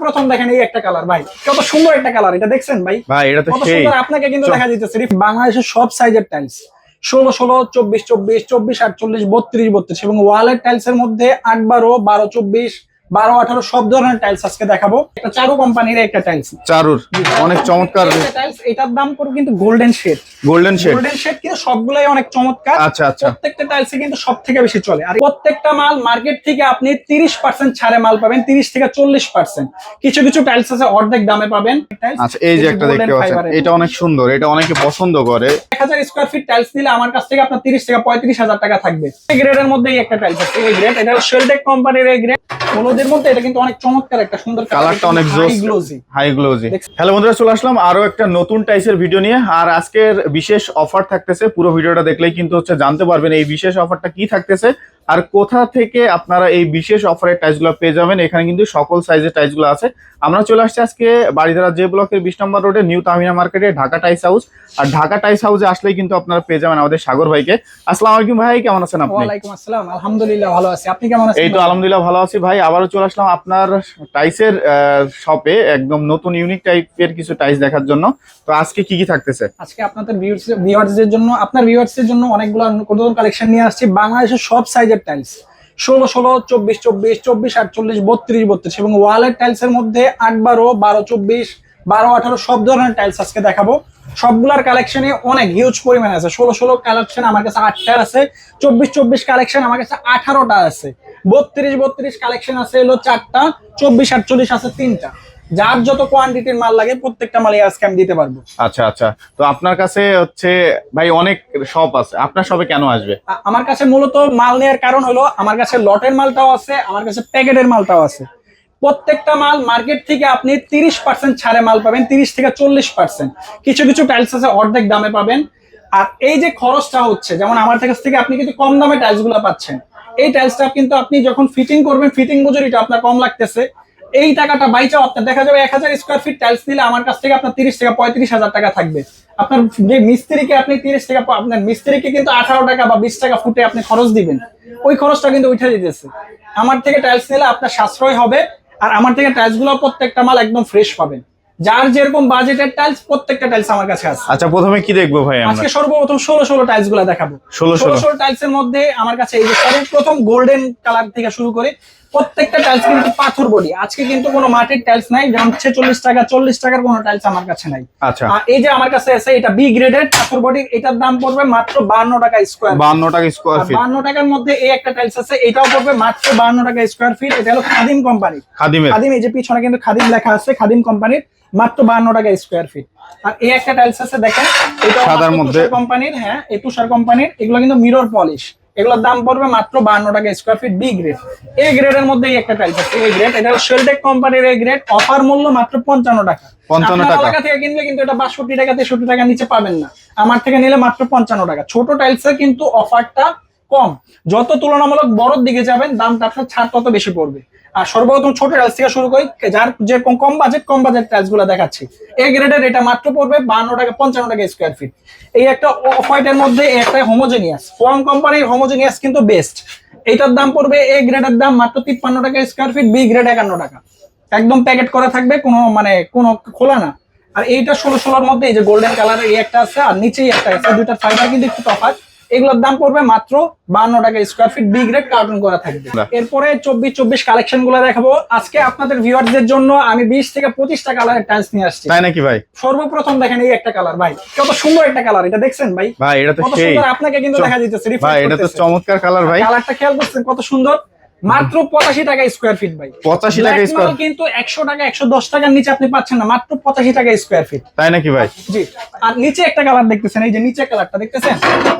সর্বপ্রথম দেখেন এই একটা কালার ভাই। কত সুন্দর একটা কালার এটা দেখছেন ভাই? ভাই এটা তো কত সেই। সুন্দর আপনাকে কিন্তু দেখা দেখা যাচ্ছে বাংলাদেশের সব সাইজের টাইলস ষোলো ষোলো চব্বিশ চব্বিশ চব্বিশ আটচল্লিশ বত্রিশ বত্রিশ এবং ওয়ালের টাইলস এর মধ্যে আট বারো বারো চব্বিশ বারো আঠারো সব ধরনের টাইলস আজকে দেখাবো। একটা চারু কোম্পানির একটা টাইলস চারুর অনেক চমৎকার। টাইলস এটার দাম পড়বে কিন্তু golden shade golden shade golden shade কিন্তু সবগুলাই অনেক চমৎকার। আচ্ছা আচ্ছা। প্রত্যেকটা টাইলসে কিন্তু সব থেকে বেশি চলে। আর প্রত্যেকটা মাল মার্কেট থেকে আপনি তিরিশ পার্সেন্ট ছাড়ে মাল পাবেন তিরিশ থেকে চল্লিশ পার্সেন্ট কিছু কিছু টাইলস আছে অর্ধেক দামে পাবেন। আচ্ছা এই যে একটা দেখতে পাচ্ছেন এটা অনেক সুন্দর এটা অনেকে পছন্দ করে। এক হাজার স্কোয়ার ফিট টাইলস নিলে আমার কাছ থেকে আপনার তিরিশ থেকে পঁয়ত্রিশ হাজার টাকা থাকবে। এই গ্রেডের মধ্যে এই একটা টাইলস আছে এই গ্রেড এটা শেলটেক কোম্পানির এই গ্রেড হলুদের মধ্যে এটা কিন্তু অনেক চমৎকার একটা সুন্দর কালারটা অনেক গ্লোজি হাই গ্লোজি হ্যালো বন্ধুরা চলে আসলাম আরও একটা নতুন টাইসের ভিডিও নিয়ে। আর আজকের বিশেষ অফার থাকতেছে পুরো ভিডিওটা দেখলেই কিন্তু হচ্ছে জানতে পারবেন এই বিশেষ অফারটা কি থাকতেছে আর কোথা থেকে আপনারা এই বিশেষ অফারের টাইসগুলো পেয়ে যাবেন এখানে কিন্তু সকল সাইজের টাইসগুলো আছে। আমরা চলে আসছি আজকে বাড়িধারা যে ব্লকের বিশ নম্বর রোডে নিউ তামিনা মার্কেটে ঢাকা টাইস হাউস আর ঢাকা টাইস হাউসে আসলেই কিন্তু আপনারা পেয়ে যাবেন আমাদের সাগর ভাইকে। আসসালামু আলাইকুম ভাই কেমন আছেন আপনি? ওয়ালাইকুম আসসালাম আলহামদুলিল্লাহ ভালো আছি। আপনি কেমন আছেন এই তো আলহামদুলিল্লাহ ভালো আছি ভাই। আবারও চলে আসলাম আপনার টাইসের শপে একদম নতুন ইউনিক টাইপের কিছু টাইস দেখার জন্য। তো আজকে কি কি থাকতেছে? আজকে আপনাদের ভিউয়ার্সদের জন্য, আপনার ভিউয়ার্সদের জন্য অনেকগুলো নতুন কালেকশন নিয়ে আসছি। বাংলাদেশের সব সাইজের টাইলস ষোলো ষোলো, চব্বিশ চব্বিশ চব্বিশ, আটচল্লিশ, বত্রিশ বত্রিশ এবং ওয়ালের টাইলসের মধ্যে আট বারো বারো, চব্বিশ বারো আঠারো সব ধরনের টাইলস আজকে দেখাবো। সবগুলার কালেকশনে অনেক হিউজ পরিমাণে আছে। ষোলো ষোলো কালেকশন আমার কাছে আটটা আছে চব্বিশ চব্বিশ কালেকশন আমার কাছে আঠারোটা আছে। বত্রিশ বত্রিশ কালেকশন আছে হলো চারটা চব্বিশ আটচল্লিশ আছে তিনটা। যার যত কোয়ান্টিটির মাল লাগে প্রত্যেকটা মালই আজকে আমি দিতে পারব। আচ্ছা আচ্ছা। তো আপনার কাছে হচ্ছে ভাই অনেক শপ আছে। আপনার শপে কেন আসবে? আমার কাছে মূলত মাল নেওয়ার কারণ হলো আমার কাছে লটের মালটাও আছে আমার কাছে প্যাকেটের মালটাও আছে। প্রত্যেকটা মাল মার্কেট থেকে আপনি তিরিশ পার্সেন্ট ছাড়ে মাল পাবেন, তিরিশ থেকে চল্লিশ পার্সেন্ট কিছু কিছু টাইলস আছে, অর্ধেক দামে পাবেন। আর এই যে খরচটা হচ্ছে, যেমন আমার কাছ থেকে আপনি কিন্তু কম দামে টাইলসগুলো পাচ্ছেন। এই টাইলসটা কিন্তু আপনি যখন ফিটিং করবেন ফিটিং মজুরিটা আপনার কম লাগতেছে। এই টাকাটা বাইচাও আপনার দেখা যাবে এক হাজার স্কোয়ার ফিট টাইলস নিলে আমার কাছ থেকে আপনার তিরিশ থেকে পঁয়ত্রিশ হাজার টাকা থাকবে। আপনার যে মিস্ত্রিকে আপনি তিরিশ টাকা আপনার মিস্ত্রিকে কিন্তু আঠারো টাকা বা বিশ টাকা ফুটে আপনি খরচ দিবেন। ওই খরচটা কিন্তু উঠে দিতেছে আমার থেকে টাইলস নিলে আপনার সাশ্রয় হবে। আর আমার থেকে টাইলসগুলো প্রত্যেকটা মাল একদম ফ্রেশ পাবেন। যার যেরকম বাজেটের টাইলস প্রত্যেকটা টাইলস আমার কাছে আছে। আচ্ছা প্রথমে কি দেখব ভাই আজকে সর্বপ্রথম ষোলো ষোলো টাইলসগুলা দেখাবো। ষোলো ষোলো। টাইলস এর মধ্যে আমার কাছে এই যে সর্বপ্রথম গোল্ডেন কালার থেকে শুরু করে প্রত্যেকটা টাইলস কিন্তু পাথর বডি। আজকে কিন্তু কোনো মাটির টাইলস নাই যেমন ছেচল্লিশ টাকা চল্লিশ টাকার কোনো টাইলস আমার কাছে নাই। আচ্ছা। আর এই যে আমার কাছে আছে এটা বি গ্রেডের পাথর বডি এটার দাম পড়বে মাত্র বান্ন টাকা স্কোয়ার বান্ন টাকা স্কোয়ার ফিট বান্ন টাকার মধ্যে এই একটা টাইলস আছে এটাও পড়বে মাত্র বান্ন টাকা স্কোয়ার ফিট এটা হলো খাদিম কোম্পানি খাদিমের। খাদিম এই যে পিছনে কিন্তু খাদিম লেখা আছে খাদিম কোম্পানির মাত্র বান্ন টাকা স্কোয়ার ফিট আর এই একটা টাইলস আছে দেখেন এটা সাদার মধ্যে। কোম্পানির হ্যাঁ এই তুষার কোম্পানির এগুলো কিন্তু মিরর পলিশ এগুলোর দাম পড়বে মাত্র বান্ন টাকা square feet B grade A গ্রেডের মধ্যে এই একটা টাইলস আছে এ গ্রেড এটা শেলটেক কোম্পানির এ গ্রেড অফার মূল্য মাত্র পঞ্চান্ন টাকা। পঞ্চান্ন টাকা। থেকে কিনলে কিন্তু এটা বাষট্টি টাকা তেষট্টি টাকা নিচে পাবেন না। আমার থেকে নিলে মাত্র পঞ্চান্ন টাকা। ছোট টাইলসের কিন্তু অফারটা কম। যত তুলনামূলক বড়র দিকে যাবেন দামটা আপনার ছাড় তত বেশি পড়বে। আর সর্বপ্রথম ছোট টাইলস থেকে শুরু করি যার যে কম বাজেট কম বাজেট টাইলসগুলো দেখাচ্ছি। এ গ্রেডের এটা মাত্র পড়বে বান্ন টাকা, পঞ্চান্ন টাকা স্কোয়ার ফিট এই একটা অফ হোয়াইটের মধ্যে একটা হোমোজেনিয়াস ফোয়াম কোম্পানির হোমোজেনিয়াস কিন্তু বেস্ট এটার দাম পড়বে এ গ্রেডের দাম মাত্র তিপ্পান্ন টাকা স্কোয়ার ফিট বি গ্রেড একান্ন টাকা। একদম প্যাকেট করা থাকবে, কোনো মানে কোনো খোলা না। আর এইটা ষোলো ষোলোর মধ্যে এই যে গোল্ডেন কালারের এই একটা আছে, আর নিচেই একটা আছে। দুইটা ফাইবার কিন্তু একটু তফাৎ এগুলোর দাম পড়বে মাত্র বান্ন টাকা square feet B grade carton করা থাকবে। এরপরে চব্বিশ চব্বিশ কালেকশনগুলো দেখাবো। আজকে আপনাদের ভিউয়ারদের জন্য আমি বিশ থেকে পঁচিশটা কালারের টাইলস নিয়ে আসছি। তাই নাকি ভাই? সর্বপ্রথম দেখেন এই একটা কালার ভাই। কত সুন্দর একটা কালার এটা দেখছেন ভাই? ভাই এটা তো কত সেই সুন্দর আপনাকে কিন্তু দেখা দিতেছে ভাই এটা তো চমৎকার কালার ভাই। কালারটা খেয়াল করছেন কত সুন্দর? মাত্র পঁচাশি টাকা স্কোয়ার ফিট ভাই। 85 টাকা স্কোয়ার কিন্তু একশো টাকা একশো দশ টাকার নিচে আপনি পাচ্ছেন না মাত্র পঁচাশি টাকা স্কোয়ার ফিট তাই নাকি ভাই? জি। আর নিচে একটা কালার দেখতেছেন এই যে নিচে কালারটা দেখতেছেন?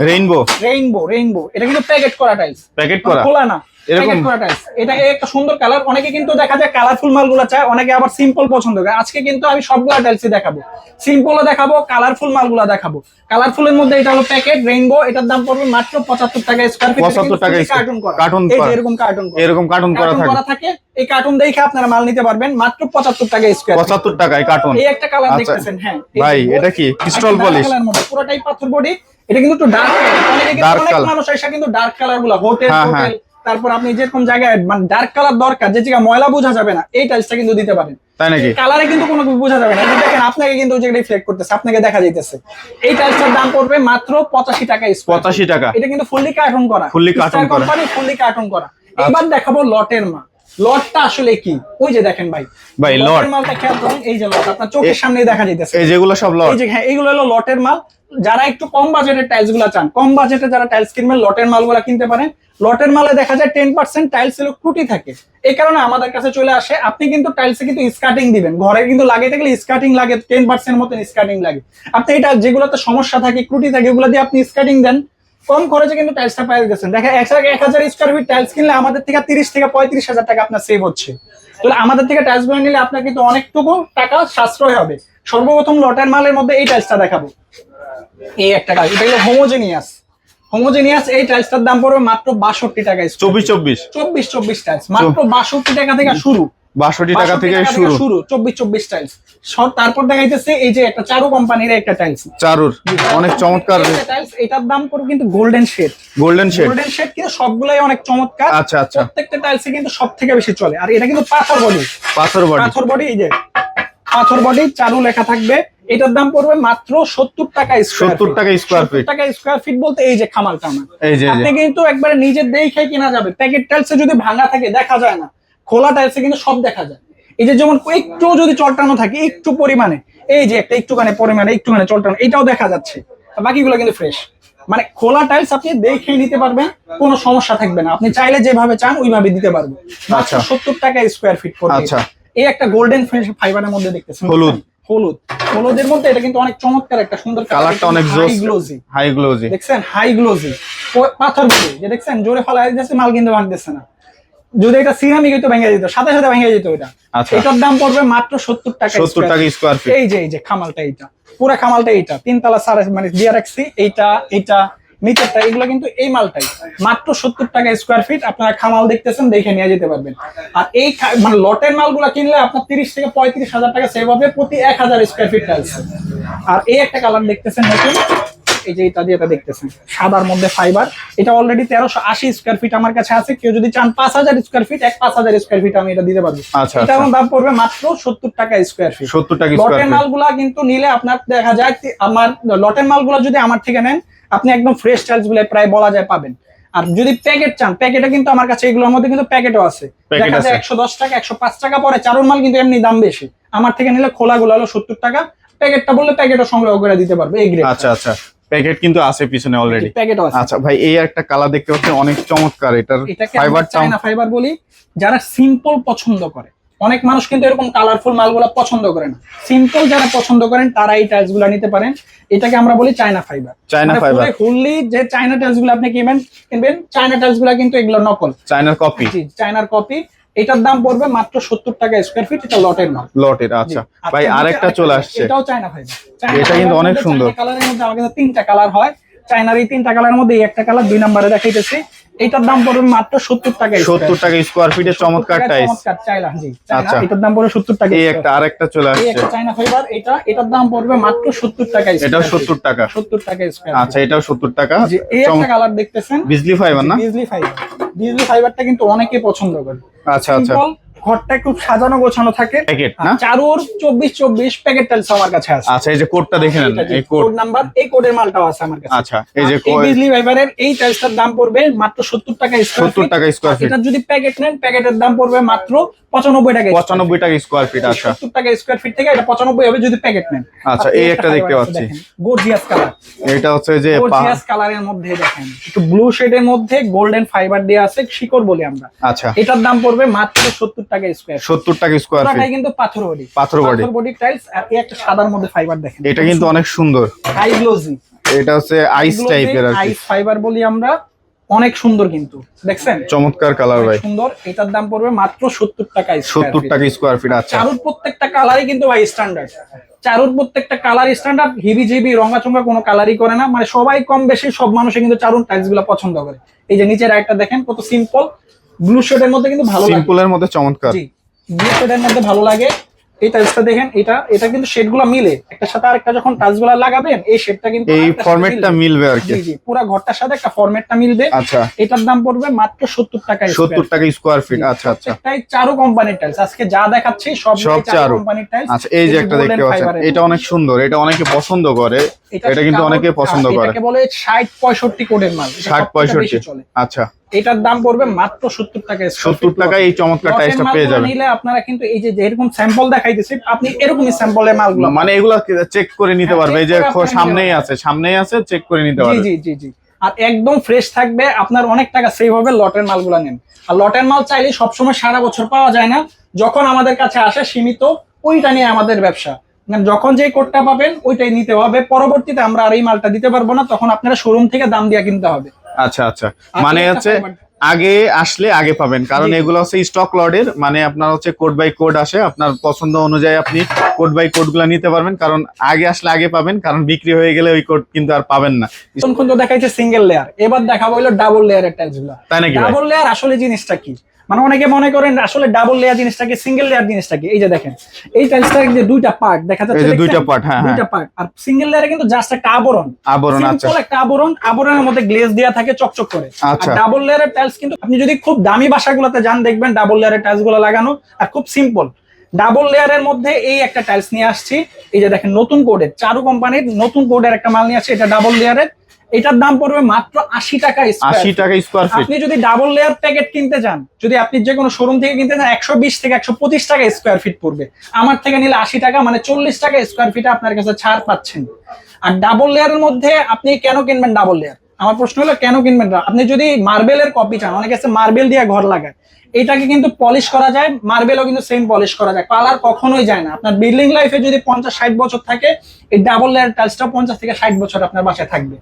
রেইনবো রেইনবো রেইনবো এটা কিন্তু প্যাকেট করা টাইলস প্যাকেট করা। খোলা না। এরকম? করা এটা একটা সুন্দর কালার অনেকে কিন্তু দেখা যায় কালারফুল মালগুলো চায় অনেকে আবার সিম্পল পছন্দ করে। আজকে কিন্তু আমি সবগুলা টাইলসই দেখাবো। সিম্পলও দেখাবো কালারফুল মালগুলো দেখাবো। কালারফুলের মধ্যে এটা হলো প্যাকেট রেইনবো এটার দাম পড়বে মাত্র পঁচাত্তর টাকা স্কোয়ার ফিট 75 টাকা কার্টুন করা। যে করা। এরকম কার্টুন এরকম কার্টুন করা কার্টুন থাকে। করা এই কার্টুন দেখে আপনারা মাল নিতে পারবেন মাত্র পঁচাত্তর টাকা স্কোয়ার পঁচাত্তর টাকায় কার্টুন এই একটা কালার আচ্ছা। দেখতেছেন হ্যাঁ। ভাই, এটা কি? এর মধ্যে, পুরোটাই পাথর বডি এটা কিন্তু একটু ডার্ক অনেকে অনেক মানুষ এসে কিন্তু ডার্ক কালারগুলা হোটেল হোটেল তারপর আপনি যেরকম জায়গায় মানে ডার্ক কালার দরকার যে জায়গায় ময়লা বোঝা যাবে না এই টাইলসটা কিন্তু দিতে পারেন। তাই নাকি? কালারে কিন্তু কোনো কিছু বোঝা যাবে না। দেখেন আপনাকে কিন্তু ওই জায়গায় রিফ্লেক্ট করতেছে আপনাকে দেখা যাইতেছে। এই টাইলসটার দাম পড়বে মাত্র পঁচাশি টাকা স্কয়ার পঁচাশি টাকা। এটা কিন্তু ফুললি কার্টন করা। ফুললি কার্টন করা। ফুললি কার্টুন করা। এবার দেখাবো লটের মা লটটা আসলে কি? ওই যে দেখেন ভাই। ভাই। লটের মালটা খেয়াল করেন এই যে লট আপনার চোখের সামনেই দেখা যাইতেছে। এই যেগুলো সব লট। এই যে হ্যাঁ এইগুলো হলো লটের মাল। যারা একটু কম বাজেটের টাইলসগুলা চান কম বাজেটে যারা টাইলস কিনবেন লটের মালগুলা কিনতে পারেন। লটের মালে দেখা যায় টেন পার্সেন্ট টাইলস এর ত্রুটি থাকে। এই কারণে আমাদের কাছে চলে আসে আপনি কিন্তু টাইলসে কিন্তু স্কার্টিং দিবেন। ঘরে কিন্তু লাগাইতে গেলে স্কার্টিং লাগে টেন পার্সেন্ট মতন স্কার্টিং লাগে। আপনি এটা যেগুলোতে সমস্যা থাকে ত্রুটি থাকে এগুলো দিয়ে আপনি স্কার্টিং দেন। কম খরচে কিন্তু টাইলসটা পেয়ে গেছেন দেখা এক এক হাজার স্কোয়ার ফিট টাইলস কিনলে আমাদের থেকে তিরিশ থেকে পঁয়ত্রিশ হাজার টাকা আপনার সেভ হচ্ছে। তাহলে আমাদের থেকে টাইলসগুলো নিলে আপনার কিন্তু অনেকটুকু টাকা সাশ্রয় হবে। সর্বপ্রথম লটার মালের মধ্যে এই টাইলসটা দেখাবো। এই একটা কাজ এটা হলো হোমোজেনিয়াস হোমোজেনিয়াস এই টাইলসটার দাম পড়বে মাত্র বাষট্টি টাকা চব্বিশ চব্বিশ। চব্বিশ চব্বিশ টাইলস মাত্র বাষট্টি টাকা থেকে শুরু। বাষট্টি টাকা 62 থেকে শুরু। শুরু চব্বিশ চব্বিশ টাইলস তারপর দেখাইতেছে এই যে একটা চারু কোম্পানির একটা টাইলস চারুর অনেক চমৎকার। টাইলস এটার দাম পড়বে কিন্তু golden shade golden shade golden shade কিন্তু সবগুলাই অনেক চমৎকার। আচ্ছা আচ্ছা। প্রত্যেকটা টাইলসে কিন্তু সব থেকে বেশি চলে। আর এটা কিন্তু পাথর বডি পাথর বডি পাথর বডি এই যে। পাথর বডি চারু লেখা থাকবে। এটার দাম পড়বে মাত্র সত্তর টাকা স্কোয়ার সত্তর টাকা স্কোয়ার ফিট টাকা স্কোয়ার ফিট বলতে এই যে খামালটা আমার। এই যে আপনি কিন্তু একবারে নিজের দেখে কিনা যাবে। প্যাকেট টাইলসে যদি ভাঙা থাকে দেখা যায় না। খোলা টাইলসে কিন্তু সব দেখা যায়। এই যে যেমন একটু যদি চলটানো থাকে একটু পরিমাণে এই যে একটা একটুখানি পরিমাণে একটুখানি চলটানো এটাও দেখা যাচ্ছে। বাকিগুলো কিন্তু ফ্রেশ মানে খোলা টাইলস আপনি দেখে নিতে পারবেন কোনো সমস্যা থাকবে না। আপনি চাইলে যেভাবে চান ওইভাবে দিতে পারবেন। আচ্ছা। সত্তর টাকা স্কোয়ার ফিট পড়বে আচ্ছা। এই একটা গোল্ডেন ফাইবারের মধ্যে দেখতেছেন হলুদ। হলুদ। হলুদের মধ্যে এটা কিন্তু অনেক চমৎকার একটা সুন্দর কালারটা অনেক জোস গ্লোজি হাই গ্লোজি দেখছেন? হাই গ্লোজি পাথর যে দেখছেন? জোরে ফেলা যাচ্ছে মাল কিন্তু ভাঙতেছে না। যদি এটা সিরামিক হইতো ভেঙে যেত সাথে সাথে ভেঙে যেত এটা। আচ্ছা। এটার দাম পড়বে মাত্র সত্তর টাকা সত্তর টাকা স্কোয়ার ফিট এই যে এই যে খামালটা এইটা। পুরো খামালটা এইটা। তিনতলা সাড়ে মানে দিয়ে রাখছি এইটা এইটা নিচেরটা এগুলো কিন্তু এই মালটাই। মাত্র সত্তর টাকা স্কোয়ার ফিট আপনারা খামাল দেখতেছেন দেখে নিয়ে যেতে পারবেন। আর এই মানে লটের মালগুলো কিনলে আপনার তিরিশ থেকে পঁয়ত্রিশ হাজার টাকা সেভ হবে প্রতি এক হাজার স্কোয়ার ফিট টাইলস আর এই একটা কালার দেখতেছেন নতুন। এই যে এটা দিয়ে দেখতেছেন। সাদার মধ্যে ফাইবার এটা অলরেডি তেরোশো আশি স্কোয়ার ফিট আমার কাছে আছে। কেউ যদি চান পাঁচ হাজার স্কোয়ার ফিট এক পাঁচ হাজার স্কোয়ার ফিট আমি এটা দিতে পারব। আচ্ছা, এটা আচ্ছা। আমার দাম পড়বে মাত্র সত্তর টাকা স্কোয়ার ফিট সত্তর টাকা স্কোয়ার লটের মালগুলা কিন্তু নিলে আপনার দেখা যায় আমার লটের মালগুলো যদি আমার থেকে নেন আপনি একদম ফ্রেশ টাইলসগুলো প্রায় বলা যায় পাবেন। আর যদি প্যাকেট চান প্যাকেটে কিন্তু আমার কাছে এগুলোর মধ্যে কিন্তু প্যাকেটও আছে। দেখা যায়। একশো দশ টাকা একশো পাঁচ টাকা পরে চারুর মাল কিন্তু এমনি দাম বেশি। আমার থেকে নিলে খোলা গুলো হলো সত্তর টাকা। প্যাকেটটা বললে প্যাকেটও সংগ্রহ করে দিতে পারবে এই গ্রেড আচ্ছা আচ্ছা। প্যাকেট কিন্তু আছে পিছনে অলরেডি প্যাকেট আছে। আচ্ছা ভাই এই একটা কালার দেখতে পাচ্ছেন অনেক চমৎকার। এটার ফাইবারটা চায়না ফাইবার বলি। যারা সিম্পল পছন্দ করে। অনেক মানুষ কিন্তু এরকম কালারফুল মালগুলো পছন্দ করে না। সিম্পল যারা পছন্দ করেন তারা এই টাইলসগুলা নিতে পারেন। এটাকে আমরা বলি China fibre China fibre fully যে চায়না টাইলসগুলো আপনি কিনবেন কিনবেন চায়না টাইলসগুলা কিন্তু এগুলো নকল। চায়নার কপি জি চায়নার কপি এটার দাম পড়বে মাত্র সত্তর টাকা স্কোয়ার ফিট এটা লটের মাল। লটের আচ্ছা। আর ভাই আরেকটা চলে আসছে। এটাও চায়না ফাইবার এটা কিন্তু অনেক সুন্দর। কালারের মধ্যে আমার কাছে তিনটা কালার হয়। চায়নার এই তিনটা কালারের মধ্যে এই একটা কালার দুই নম্বরে দেখাইতেছি। এটার দাম পড়বে মাত্র সত্তর টাকা সত্তর টাকা স্কোয়ার ফিটের চমৎকার টাইস চমৎকার চাইনা জি আচ্ছা। এটার দাম পড়বে সত্তর টাকা এই একটা আরেকটা চলে আসছে। চায়না ফাইবার এটা এটার দাম পড়বে মাত্র সত্তর টাকা এটাও সত্তর টাকা। সত্তর টাকা স্কোয়ার আচ্ছা এটাও সত্তর টাকা। এই একটা কালার দেখতেছেন? বিজলি ফাইবার না? বিজলি ফাইবার বিজলি ফাইবারটা কিন্তু অনেকে পছন্দ করে আচ্ছা আচ্ছা। ঘরটা খুব সাজানো গোছানো থাকে। প্যাকেট না? চারুর চব্বিশ চব্বিশ প্যাকেট টাইলস আমার কাছে আছে। আচ্ছা এই যে কোডটা দেখে নেন এই কোড নাম্বার এই কোডের মালটাও আছে আমার কাছে। আচ্ছা এই যে বিজলি ফাইবারের এই টাইলসটার দাম পড়বে মাত্র সত্তর টাকা স্কোয়ার 70 টাকা স্কোয়ার ফিট এটা যদি প্যাকেট নেন প্যাকেটের দাম পড়বে মাত্র পঁচানব্বই টাকা পঁচানব্বই টাকা স্কোয়ার ফিট আচ্ছা। সত্তর টাকা স্কোয়ার ফিট থেকে এটা হবে যদি প্যাকেট নেন। আচ্ছা, এই একটা দেখতে পাচ্ছি। গর্জিয়াস কালার এটা হচ্ছে যে গর্জিয়াস কালারের মধ্যে দেখেন একটু ব্লু শেডের মধ্যে গোল্ডেন ফাইবার দিয়ে আছে শিকড় বলি আমরা। আচ্ছা। এটার দাম পড়বে মাত্র সত্তর টাকা স্কোয়ার সত্তর টাকা স্কোয়ার ফিট পুরাটাই কিন্তু পাথর বডি পাথর। বডি টাইলস আর এই একটা সাদার মধ্যে ফাইবার দেখেন। এটা কিন্তু অনেক সুন্দর। হাই গ্লোজি এটা হচ্ছে আইস টাইপের আর আইস ফাইবার বলি আমরা। অনেক সুন্দর কিন্তু দেখছেন? চমৎকার কালার ভাই। সুন্দর এটার দাম পড়বে মাত্র সত্তর টাকা সত্তর টাকা স্কোয়ার ফিট আচ্ছা। চারুর প্রত্যেকটা কালারই কিন্তু ভাই স্ট্যান্ডার্ড চারুর প্রত্যেকটা কালার স্ট্যান্ডার্ড হিবি জিবি রঙাচঙ্গা কোনো কালারই করে না। মানে সবাই কম বেশি সব মানুষে কিন্তু চারুর টাইলসগুলো পছন্দ করে। এই যে নিচের একটা দেখেন কত সিম্পল ব্লু শেডের মধ্যে কিন্তু ভালো সিম্পলের মধ্যে চমৎকার। জি ব্লু শেডের মধ্যে ভালো লাগে। এই টাইলসটা দেখেন এটা এটা কিন্তু শেডগুলো মিলে। একটা সাথে আরেকটা যখন টাইলসগুলো লাগাবেন এই শেডটা কিন্তু এই ফরম্যাটটা মিলবে। আর কি। জি জি পুরো ঘরটার সাথে একটা ফরম্যাটটা মিলবে। আচ্ছা। এটার দাম পড়বে মাত্র সত্তর টাকা সত্তর টাকা স্কোয়ার ফিট আচ্ছা আচ্ছা। প্রত্যেকটাই চারু কোম্পানির টাইলস আজকে যা দেখাচ্ছি সব চারু। কোম্পানির টাইলস আচ্ছা এই যে একটা দেখতে পাচ্ছেন এটা অনেক সুন্দর এটা অনেকে পছন্দ করে এটা কিন্তু অনেকে পছন্দ করে। এটাকে বলে ষাট পঁয়ষট্টি কোডের মাল। এটা ষাট সবথেকে পঁয়ষট্টি। বেশি চলে। আচ্ছা। এটার দাম পড়বে মাত্র সত্তর টাকা সত্তর টাকায় এই চমৎকার টাইসটা পেয়ে যাবেন। নিলে আপনারা কিন্তু এই যে যেরকম স্যাম্পল দেখাইতেছি আপনি এরকমই স্যাম্পলের মালগুলো মানে এগুলো চেক করে নিতে হ্যাঁ, পারবে। এই যে সামনেই আছে সামনেই আছে চেক করে নিতে পারবে। জি জি জি। আর একদম ফ্রেশ থাকবে আপনার অনেক টাকা সেভ হবে লটের মালগুলো নেন। আর লটের মাল চাইলে সবসময় সারা বছর পাওয়া যায় না। যখন আমাদের কাছে আসে সীমিত ওইটা নিয়ে আমাদের ব্যবসা। মানে যখন যে কোডটা পাবেন ওইটাই নিতে হবে। পরবর্তীতে আমরা আর এই মালটা দিতে পারব না তখন আপনারা শোরুম থেকে দাম দিয়ে কিনতে হবে। আচ্ছা আচ্ছা। মানে একটা হচ্ছে আগে আসলে আগে পাবেন। কারণ। এগুলো হচ্ছে স্টক লডের মানে আপনার হচ্ছে কোড বাই কোড আসে। আপনার পছন্দ অনুযায়ী আপনি কোড বাই কোডগুলা নিতে পারবেন। কারণ আগে আসলে আগে পাবেন কারণ বিক্রি হয়ে গেলে ওই কোড কিন্তু আর পাবেন না। এখন দেখাইছে সিঙ্গেল লেয়ার এবার দেখাবো হলো ডাবল লেয়ারেরগুলো। তাই নাকি ডাবল লেয়ার আসলে জিনিসটা কি? মানে অনেকে মনে করেন আসলে ডাবল লেয়ার জিনিসটা কি সিঙ্গেল লেয়ার জিনিসটাকে এই যে দেখেন এই টাইলসটার যে দুইটা পার্ট দেখা যাচ্ছে এই যে দুইটা part, হ্যাঁ, দুইটা পার্ট আর সিঙ্গেল লেয়ারে কিন্তু জাস্ট একটা আবরণ। আবরণ আচ্ছা। Simple একটা আবরণ আবরণের মধ্যে গ্লেজ দেওয়া থাকে চকচক করে। আচ্ছা। ডাবল লেয়ারের টাইলস কিন্তু আপনি যদি খুব দামি বাসাগুলোতে যান দেখবেন ডাবল লেয়ারের টাইলসগুলো লাগানো আর খুব সিম্পল ডাবল লেয়ারের মধ্যে এই একটা টাইলস নিয়ে আসছি। এই যে দেখেন নতুন কোডের চারু কোম্পানির নতুন কোডের একটা মাল নিয়ে আসছে এটা ডাবল লেয়ারের এটার দাম পড়বে মাত্র আশি টাকা আশি টাকা স্কোয়ার ফিট আপনি যদি ডাবল লেয়ার প্যাকেট কিনতে চান যদি আপনি যে কোনো শোরুম থেকে কিনতে চান একশো বিশ থেকে একশো পঁচিশ টাকা স্কোয়ার ফিট পড়বে। আমার থেকে নিলে আশি টাকা মানে চল্লিশ টাকা স্কোয়ার ফিটে আপনার কাছে ছাড় পাচ্ছেন। আর ডাবল লেয়ারের মধ্যে আপনি কেন কিনবেন ডাবল লেয়ার আমার প্রশ্ন হলো কেন কিনবেন আপনি যদি মার্বেলের কপি চান অনেকে আছে মার্বেল দিয়ে ঘর লাগায়। এটাকে কিন্তু পলিশ করা যায় মার্বেলও কিন্তু সেম পলিশ করা যায়। কালার কখনোই যায় না। আপনার বিল্ডিং লাইফে যদি পঞ্চাশ ষাট বছর থাকে এই ডাবল লেয়ার টাইলসটা পঞ্চাশ থেকে ষাট বছর আপনার বাসায় থাকবে।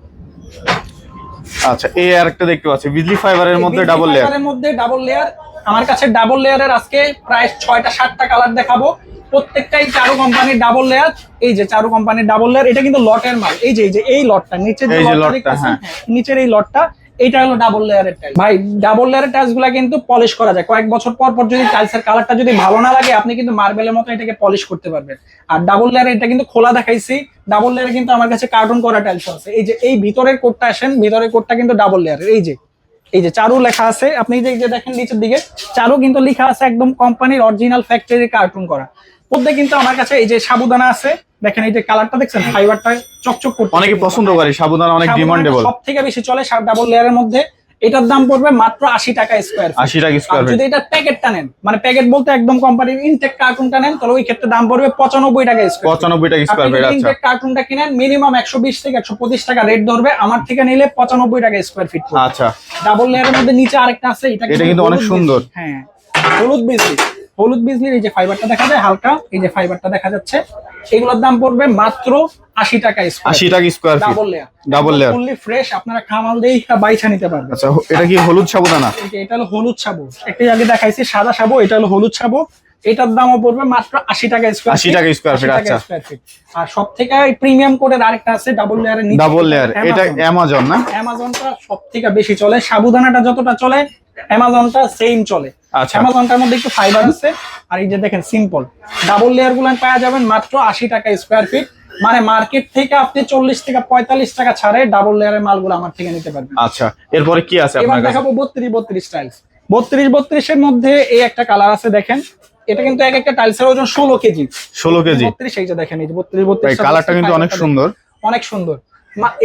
আচ্ছা এই আর একটা দেখতে পাচ্ছি বিজলি ফাইবারের মধ্যে ডাবল লেয়ার ফাইবারের মধ্যে ডাবল লেয়ার আমার কাছে ডাবল লেয়ারের আজকে প্রায় ছয়টা সাতটা কালার দেখাবো। প্রত্যেকটাই চারু কোম্পানির ডাবল লেয়ার এই যে চারু কোম্পানির ডাবল লেয়ার এটা কিন্তু লটের মাল। এই যে এই যে এই লটটা নিচের যে লটটা দেখতেছেন? হ্যাঁ। হ্যাঁ, নিচের এই লটটা এটা হলো ডাবল লেয়ারের টাইল ভাই ডাবল লেয়ারের টাইলসগুলা কিন্তু পলিশ করা যায়। কয়েক বছর পর পর যদি টাইলসের কালারটা যদি ভালো না লাগে আপনি কিন্তু মার্বেলের মতো এটাকে পলিশ করতে পারবেন। আর ডাবল লেয়ার এটা কিন্তু খোলা দেখাইছি। ডাবল লেয়ার কিন্তু আমার কাছে কার্টুন করা টাইলস আছে। এই যে এই ভিতরের কোডটা আসেন ভিতরের কোডটা কিন্তু ডাবল লেয়ারের এই যে এই যে চারু লেখা আছে আপনি যে দেখেন নিচের দিকে চারু কিন্তু লেখা আছে একদম কোম্পানির অরিজিনাল ফ্যাক্টরি কার্টুন করা। মধ্যে কিন্তু আমার কাছে এই যে সাবুদানা আছে দেখেন এই যে কালারটা দেখছেন ফাইবারটা চকচক করতে অনেকে পছন্দ করে সাবুদানা অনেক ডিমান্ডেবল সব থেকে বেশি চলে ডাবল লেয়ারের মধ্যে। এটার দাম পড়বে মাত্র আশি টাকা স্কোয়ার আশি টাকা স্কোয়ার যদি এটা প্যাকেটটা নেন মানে প্যাকেট বলতে একদম কোম্পানির ইনটেক কার্টুনটা নেন তাহলে ওই ক্ষেত্রে দাম পড়বে পঁচানব্বই টাকা স্কোয়ার পঁচানব্বই টাকা স্কোয়ার ফিট আচ্ছা। ইনটেক কার্টুনটা কিনেন মিনিমাম একশো বিশ থেকে একশো পঁচিশ টাকা রেট ধরবে আমার থেকে নিলে পঁচানব্বই টাকা স্কোয়ার ফিট আচ্ছা। ডাবল লেয়ারের মধ্যে নিচে আরেকটা আছে এটা কিন্তু অনেক সুন্দর। হ্যাঁ হলুদ বিজলি হলুদ বিজলির এই যে ফাইবারটা দেখা যায় হালকা এই যে ফাইবারটা দেখা যাচ্ছে এগুলোর দাম পড়বে মাত্র আশি টাকা আশি টাকা square double layer double layer fully fresh আপনারা খামাল দিয়ে বাইছা নিতে পারবেন। আচ্ছা এটা কি হলুদ এই যে এটা হলো হলুদ সাবু। একটি আগে দেখাইছি সাদা সাবু এটা হলো হলুদ সাবু। এটার দামও পড়বে মাত্র আশি টাকা স্কোয়ার 80 টাকা স্কোয়ার feet, আচ্ছা। আর সব থেকে প্রিমিয়াম কোডের আরেকটা আছে ডাবল লেয়ারের নিচে। ডাবল লেয়ার এটা অ্যামাজন না? অ্যামাজনটা সব থেকে বেশি চলে সাবুদানাটা যতটা চলে অ্যামাজনটা সেম চলে। অ্যামাজনটার মধ্যে একটু ফাইবার আছে। আর এই যে দেখেন সিম্পল ডাবল লেয়ারগুলো পাওয়া যাবেন মাত্র আশি টাকা স্কোয়ার ফিট মানে মার্কেট থেকে আপনি চল্লিশ থেকে পঁয়তাল্লিশ টাকা ছাড়ে ডাবল লেয়ারের মালগুলো আমার থেকে নিতে পারবেন। আচ্ছা এরপরে কি আছে এবার দেখাবো বত্রিশ বত্রিশ টাইলস বত্রিশ বত্রিশের মধ্যে এই একটা কালার আছে দেখেন। এটা কিন্তু এক একটা টাইলসের ওজন ষোলো কেজি। ষোলো কেজি। বত্রিশ এই যে দেখেন এই যে বত্রিশ বত্রিশ কালারটা কিন্তু অনেক সুন্দর। অনেক সুন্দর।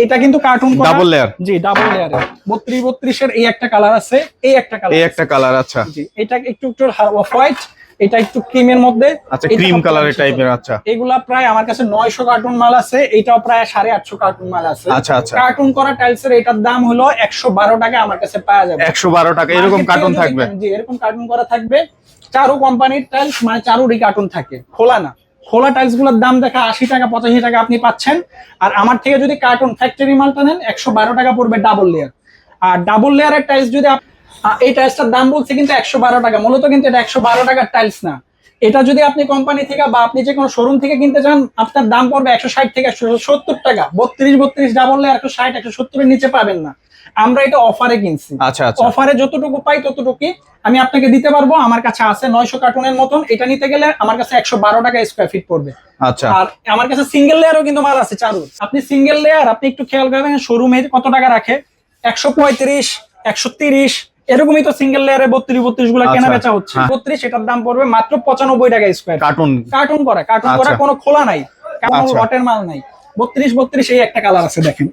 এটা কিন্তু কার্টুন Double layer? জি ডাবল লেয়ারের বত্রিশ বত্রিশের এই একটা কালার আছে এই একটা কালার এই একটা কালার আচ্ছা। জি এটা একটু একটু অফ হোয়াইট এটা একটু ক্রিমের মধ্যে। আচ্ছা ক্রিম কালারের টাইপের আচ্ছা। এগুলা প্রায় আমার কাছে নয়শো কার্টুন মাল আছে এটাও প্রায় সাড়ে আটশো কার্টুন মাল আছে। আচ্ছা, আচ্ছা। কার্টুন করা টাইলসের এটার দাম হলো একশো বারো টাকা আমার কাছে পাওয়া যাবে। একশো বারো টাকা এরকম কার্টুন থাকবে? জি এরকম কার্টুন করা থাকবে। চারু কোম্পানির টাইলস মানে চারুরই কার্টুন থাকে। খোলা না। খোলা টাইলসগুলোর দাম দেখা আশি টাকা, পঁচাশি টাকা আপনি পাচ্ছেন। আর আমার থেকে যদি কার্টুন ফ্যাক্টরি মালটা নেন, একশো বারো টাকা পড়বে ডাবল লেয়ার আর ডাবল লেয়ারের টাইলস যদি এই টাইলসটার দাম বলছে কিন্তু একশো বারো টাকা। মূলত কিন্তু এটা একশো বারো টাকার টাইলস না। এটা যদি আপনি কোম্পানি থেকে বা আপনি যে কোনো শোরুম থেকে কিনতে চান, আপনার দাম পড়বে একশো ষাট থেকে একশো সত্তর টাকা। বত্রিশ বত্রিশ ডাবল লেয়ার একশো ষাট, একশো সত্তরের নিচে পাবেন না। আমরা এটা অফারে কিনছি। আচ্ছা আচ্ছা। অফারে যতটুকু পাই ততটুকুই। আমি আপনাকে দিতে পারব আমার কাছে আছে নয়শো কার্টুনের মতন। এটা নিতে গেলে আমার কাছে একশো বারো টাকা স্কোয়ার ফিট পড়বে। আচ্ছা। আর আমার কাছে সিঙ্গেল লেয়ারও কিন্তু মাল আছে চারু। আপনি সিঙ্গেল লেয়ার আপনি একটু খেয়াল করবেন শোরুমে কত টাকা রাখে? একশো পঁয়ত্রিশ একশো তিরিশ এরকমই তো সিঙ্গেল লেয়ারে বত্রিশ বত্রিশগুলো কেনা আচ্ছা, বেচা হচ্ছে। হ্যাঁ। বত্রিশ এটার দাম পড়বে মাত্র পঁচানব্বই টাকা স্কোয়ার কার্টুন। কার্টুন করা কার্টুন করা আচ্ছা। কোনো খোলা নাই। আচ্ছা। লটের মাল নাই। বত্রিশ বত্রিশ এই একটা কালার আছে দেখেন।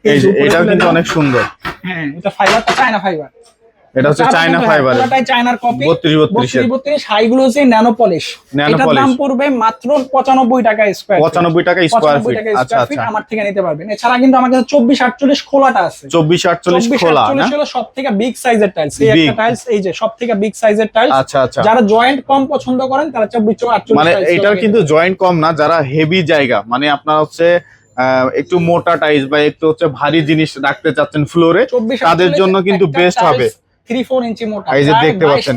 এটাও কিন্তু অনেক সুন্দর। হ্যাঁ এটা চায়না ফাইবার এটা হচ্ছে চায়না ফাইবার চায়নার কপি 32 32 এর। বত্রিশ হাইগুলো হচ্ছে ন্যানো পলিশ এটার দাম পড়বে মাত্র পঁচানব্বই টাকা স্কোয়ার পঁচানব্বই টাকা স্কোয়ার ফিট আচ্ছা আচ্ছা। আমার থেকে নিতে পারবেন। এছাড়া কিন্তু আমার কাছে চব্বিশ আটচল্লিশ খোলাটা আছে। খোলা না? হলো বিগ সাইজের টাইলস এই একটা টাইলস এই যে বিগ সাইজের টাইলস আচ্ছা আচ্ছা। যারা জয়েন্ট কম পছন্দ করেন তারা চব্বিশ আটচল্লিশ মানে এটার কিন্তু জয়েন্ট কম না যারা হেভি জায়গা। মানে আপনার হচ্ছে একটু মোটা টাইস বা একটু হচ্ছে ভারী জিনিস রাখতে চাচ্ছেন ফ্লোরে তাদের জন্য কিন্তু বেস্ট হবে। থ্রি ফোর ইঞ্চি মোটা। এই যে দেখতে পাচ্ছেন।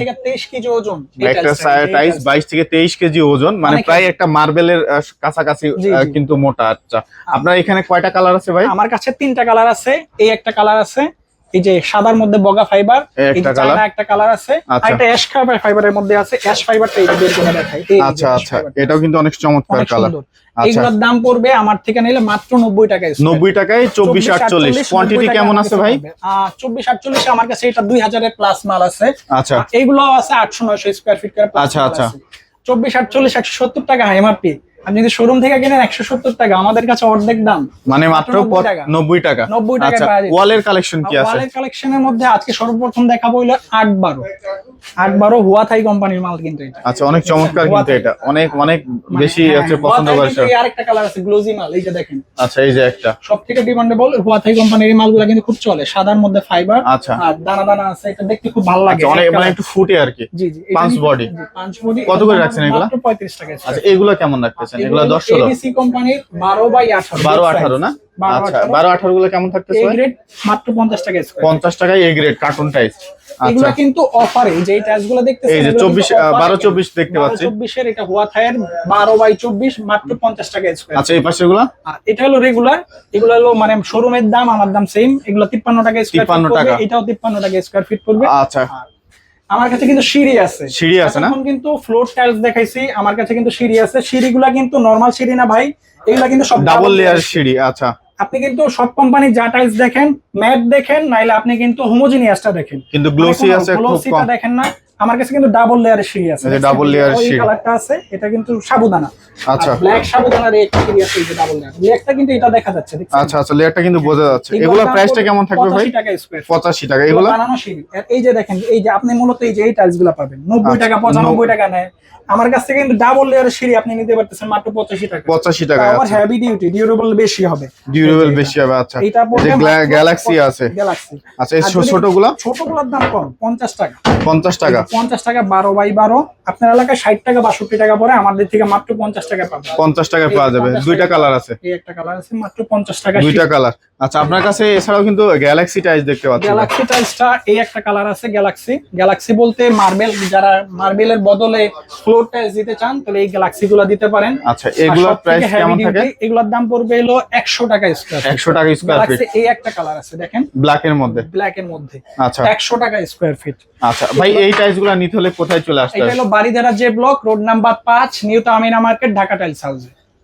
কেজি ওজন। একটা টাইস বাইশ থেকে তেইশ কেজি ওজন মানে প্রায় একটা মার্বেলের কাছাকাছি। কিন্তু মোটা আচ্ছা। আপনার এখানে কয়টা কালার আছে ভাই? আমার কাছে তিনটা কালার আছে। এই একটা কালার আছে। এই যে সাদার মধ্যে বগা ফাইবার একটা কালার আছে। আচ্ছা। একটা অ্যাশ ফাইবারের মধ্যে আছে। অ্যাশ ফাইবারটা এই বের করে দেখাই। আচ্ছা আচ্ছা। এটাও কিন্তু অনেক চমৎকার কালার আচ্ছা। দাম পড়বে আমার থেকে নিলে মাত্র নব্বই টাকায় নব্বই টাকায় চব্বিশ আটচল্লিশ। কোয়ান্টিটি কেমন আছে ভাই? চব্বিশ আটচল্লিশ আমার কাছে এটা দুই হাজারের প্লাস মাল আছে। আচ্ছা। এইগুলো আছে আটশো নয়শো স্কোয়ার ফিট করে আচ্ছা, আচ্ছা। চব্বিশ আটচল্লিশ একশো সত্তর টাকা এমআরপি আপনি যদি শোরুম থেকে কিনেন একশো সত্তর টাকা আমাদের কাছে অর্ধেক দাম। মানে মাত্র 90 টাকা। নব্বই টাকা। 90 টাকায় আচ্ছা। ওয়ালের কালেকশন কি আছে? ওয়ালের কালেকশনের মধ্যে আজকে সর্বপ্রথম দেখাবো হইল আট বারো আট বারো হুয়া থাই কোম্পানির মাল কিন্তু এটা। আচ্ছা অনেক চমৎকার কিন্তু এটা। অনেক অনেক মানে বেশি হচ্ছে হুয়া পছন্দ করে আরেকটা কালার আছে গ্লোজি মাল দেখেন। আচ্ছা এই যে একটা। সব থেকে ডিমান্ডেবল হুয়াথাই কোম্পানির এই মালগুলো কিন্তু খুব চলে। সাদার মধ্যে ফাইবার আচ্ছা। আর দানা দানা আছে এটা দেখতে খুব ভালো লাগে। আচ্ছা অনেক মানে একটু ফুটে আর কি। জি জি পাঁচ body। পাঁচ বডি কত করে রাখছেন এগুলা? মাত্র 35 টাকা আচ্ছা এগুলো কেমন রাখতেছেন? এগুলো দশ ষোলো। এবিসি কোম্পানির 12 বাই 18 বারো আঠারো না? 12 18 গুলো কেমন থাকতেছে? এই গ্রেড মাত্র 50 টাকা স্কয়ার পঞ্চাশ টাকায় এ গ্রেড কার্টুন টাইস এগুলো কিন্তু অফারে যে টাইলস দেখতেছেন এই যে এগুলো চব্বিশ কিন্তু offer এ বারো কিন্তু। চব্বিশ দেখতে পাচ্ছি। 24 এর এটা হুয়াথাইয়ের 12 বাই 24 মাত্র 50 টাকা স্কয়ার আচ্ছা এই এটা হলো রেগুলার এগুলো হলো মানে শোরুমের দাম আমার দাম সেম এগুলো 53 টাকা স্কয়ার 53 টাকা। এটাও 53 টাকা স্কয়ার ফিট পড়বে আচ্ছা। আমার কাছে কিন্তু সিঁড়ি আছে। সিঁড়ি আছে না? এখন কিন্তু ফ্লোর টাইলস দেখাইছি আমার কাছে কিন্তু সিঁড়ি আছে। সিঁড়িগুলা কিন্তু নরমাল সিঁড়ি না ভাই এগুলা কিন্তু সব ডাবল লেয়ার সিঁড়ি আচ্ছা। আপনি কিন্তু সব কোম্পানি যা টাইলস দেখেন ম্যাট দেখেন নাইলে আপনি কিন্তু হোমোজিনিয়াসটা দেখেন। কিন্তু গ্লোসি আছে খুব গ্লোসিটা দেখেন না। আমার কাছে কিন্তু ডাবল লেয়ারের সিঁড়ি আছে। এই layer ওই সিঁড়ি। কালারটা আছে এটা কিন্তু সাবুদানা। আচ্ছা। ব্ল্যাক সাবুদানার একটা সিঁড়ি আছে এই যে ডাবল লেয়ার ব্ল্যাকটা কিন্তু এটা দেখা যাচ্ছে দেখছেন? আচ্ছা আচ্ছা লেয়ারটা কিন্তু বোঝা যাচ্ছে। এগুলোর প্রাইসটা কেমন থাকবে ভাই? 85 টাকা স্কয়ার পঁচাশি টাকা। এগুলো এগুলো? বানানো সিঁড়ি। এই যে দেখেন এই যে আপনি মূলত এই যে এই টাইলসগুলো পাবেন নব্বই আচ্ছা, টাকা পঁচানব্বই টাকা নেয়। আমার কাছ থেকে কিন্তু ডাবল লেয়ারের সিঁড়ি আপনি নিতে পারতেছেন মাত্র পঁচাশি টাকা। পঁচাশি টাকা আবার আচ্ছা। হেভি ডিউটি ডিউরেবল বেশি হবে। ডিউরেবল বেশি হবে আচ্ছা। এটা। গ্যালাক্সি আছে। গ্যালাক্সি আচ্ছা এই ছোটগুলা? ছোটগুলোর দাম কম পঞ্চাশ টাকা। পঞ্চাশ টাকা। পঞ্চাশ টাকা বারো বাই বারো। আপনার এলাকায় ষাট টাকা বাষট্টি টাকা পরে আমাদের থেকে মাত্র পঞ্চাশ টাকা পাবে পঞ্চাশ টাকায় পাওয়া যাবে। 50 দুইটা কালার আছে। এই একটা কালার আছে মাত্র পঞ্চাশ টাকা দুইটা কালার। আচ্ছা আপনার কাছে এছাড়াও কিন্তু গ্যালাক্সি টাইস দেখতে পাচ্ছি। গ্যালাক্সি টাইলসটা এই একটা কালার আছে গ্যালাক্সি গ্যালাক্সি বলতে মার্বেল যারা মার্বেলের বদলে ফ্লোর টাইলস দিতে চান তাহলে এই গ্যালাক্সি গুলো দিতে পারেন। আচ্ছা এগুলোর প্রাইস কেমন থাকে? এগুলোর দাম পড়বে হলো একশো টাকা স্কোয়ার একশো টাকা স্কোয়ার ফিট এই একটা কালার আছে দেখেন। ব্ল্যাক এর মধ্যে। ব্ল্যাক এর মধ্যে। আচ্ছা। একশো টাকা স্কোয়ার ফিট আচ্ছা ভাই এই গুলা নিতে হলে কোথায় চলে আসতে এটা হলো বাড়িধারা যে ব্লক রোড নাম্বার পাঁচ new Tamina market Dhaka tiles house.